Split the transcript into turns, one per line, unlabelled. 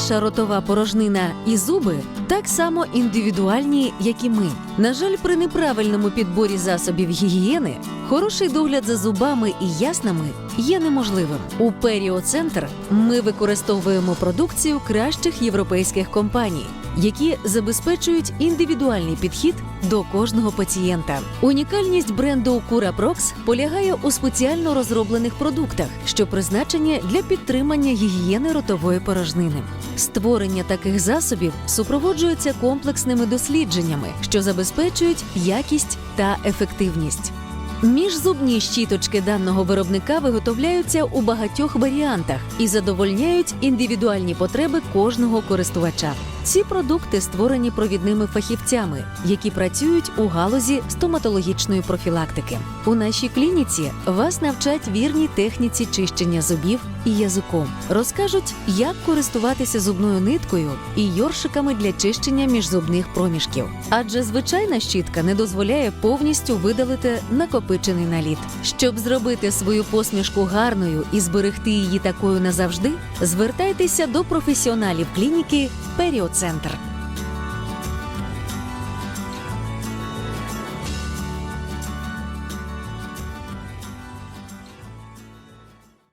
Наша ротова порожнина і зуби так само індивідуальні, як і ми. На жаль, при неправильному підборі засобів гігієни хороший догляд за зубами і яснами є неможливим. У Періоцентр ми використовуємо продукцію кращих європейських компаній, які забезпечують індивідуальний підхід до кожного пацієнта. Унікальність бренду Curaprox полягає у спеціально розроблених продуктах, що призначені для підтримання гігієни ротової порожнини. Створення таких засобів супроводжується комплексними дослідженнями, що забезпечують якість та ефективність. Міжзубні щіточки даного виробника виготовляються у багатьох варіантах і задовольняють індивідуальні потреби кожного користувача. Ці продукти створені провідними фахівцями, які працюють у галузі стоматологічної профілактики. У нашій клініці вас навчать вірній техніці чищення зубів і язиком. Розкажуть, як користуватися зубною ниткою і йоршиками для чищення міжзубних проміжків. Адже звичайна щітка не дозволяє повністю видалити накопичений наліт. Щоб зробити свою посмішку гарною і зберегти її такою назавжди, звертайтеся до професіоналів клініки Періоцентр.